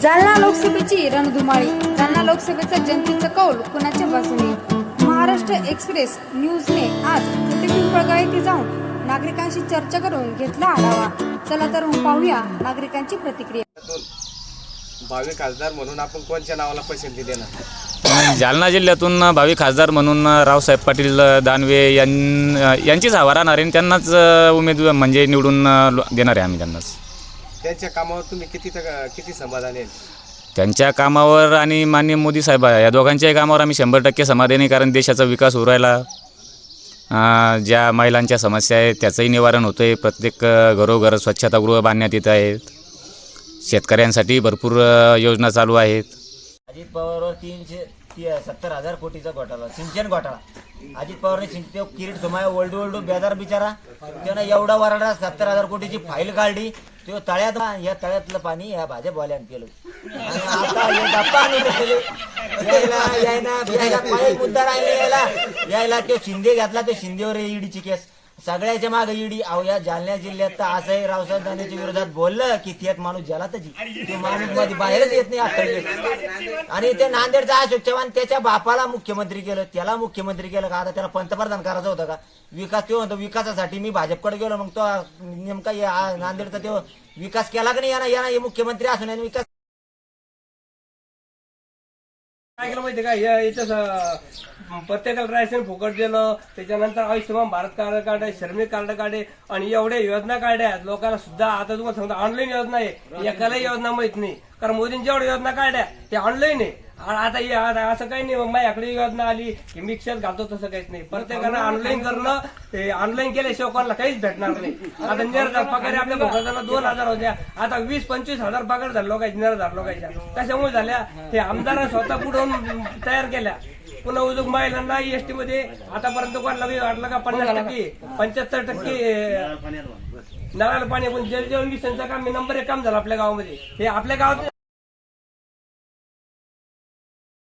जालना लोकसभेची रणधुमाळी जालना लोकसभेचा जनतेचा कौल कुणाच्या बाजूने? महाराष्ट्र एक्सप्रेस न्यूजने आज पिंपळगाव येथे जाऊन नागरिकांशी चर्चा करून घेतला आढावा. चला तर पाहूया नागरिकांची प्रतिक्रिया. भावी खासदार म्हणून आपण कोणत्या नावाला पसंती देणार जालना जिल्ह्यातून भावी खासदार म्हणून रावसाहेब पाटील दानवे यां यांचीच हवा राहणार आहे आणि त्यांनाच उमेदवार म्हणजे निवडून देणार आहे आम्ही त्यांनाच. त्यांच्या कामावर तुम्ही किती किती समाधानी आहेत? त्यांच्या कामावर आणि माननीय मोदी साहेब या दोघांच्याही कामावर आम्ही शंभर टक्के समाधानी कारण देशाचा विकास होऊ राहिला. अं, ज्या महिलांच्या समस्या आहेत त्याचंही निवारण होतं आहे प्रत्येक अं, घरोघर स्वच्छतागृह बांधण्यात येत आहेत. शेतकऱ्यांसाठी भरपूर अं, योजना चालू आहेत. अजित पवारवर तीनशे ती सत्तर हजार कोटीचा घोटाळा सिंचन घोटाळा. अजित पवारने किरीट सोमाय ओल्डू ओल्डू बेजार बिचारा. त्यानं एवढा वराडा सत्तर हजार कोटीची फाईल काढली. तो तळ्यात या तळ्यातलं पाणी या भाजपवाल्यानं केलं आणि आता हे गप्पा आणून यायला यायला यायला काही मुद्दा राहिले यायला. यायला तो शिंदे घातला तो शिंदेवर ईडीची केस. सगळ्याच्या मागे ईडी अहो या जालना जिल्ह्यात तर असंही रावसाहेब दानवेच्या विरोधात बोललं की त्यात माणूस जलातच येईल. ते माणूसमध्ये बाहेरच येत नाही आणि ते नांदेडचा अशोक चव्हाण त्याच्या बापाला मुख्यमंत्री केलं त्याला मुख्यमंत्री केलं का? आता त्याला पंतप्रधान करायचं होतं का? विकास तो म्हणतो विकासासाठी मी भाजपकडे गेलो. मग तो नेमका नांदेडचा तो विकास केला का नाही? यानं यानं हे मुख्यमंत्री असून विकास काय केलं माहितीये का? याच्या प्रत्येकाला राशन फुकट दिलं. त्याच्यानंतर आयुष्यमान भारत कार्ड आहे श्रमिक कार्ड काढे आणि एवढ्या योजना काढल्या लोकांना सुद्धा आता तुम्हाला सांगतो ऑनलाईन योजना आहे. एकालाही योजना माहीत नाही. कारण मोदींनी जेवढ्या योजना काढल्या ते ऑनलाईन आहे. आता हे आता असं काही नाही माझ्याकडे योजना आली. की मिक्सर घालतो तसं काहीच नाही. प्रत्येकानं ऑनलाईन करणं ते ऑनलाईन केल्याशिवाय कोणाला काहीच भेटणार नाही. आता निर्धार पगार आपल्या भोगाला दोन हजार होत्या. आता वीस पंचवीस हजार पगार झाले लोकांचे निर्धार लोकांच्या कशामुळे झाल्या? हे आमदार स्वतः पुढून तयार केल्या. पुन्हा उद्योग महिलांना एसटी मध्ये. आतापर्यंत कोणाला बी वाटलं का पन्नास टक्के पंच्याहत्तर टक्के नळाला पाणी. पण जलजीवन मिशनचं काम हे नंबर एक काम झालं आपल्या गावामध्ये. हे आपल्या गावात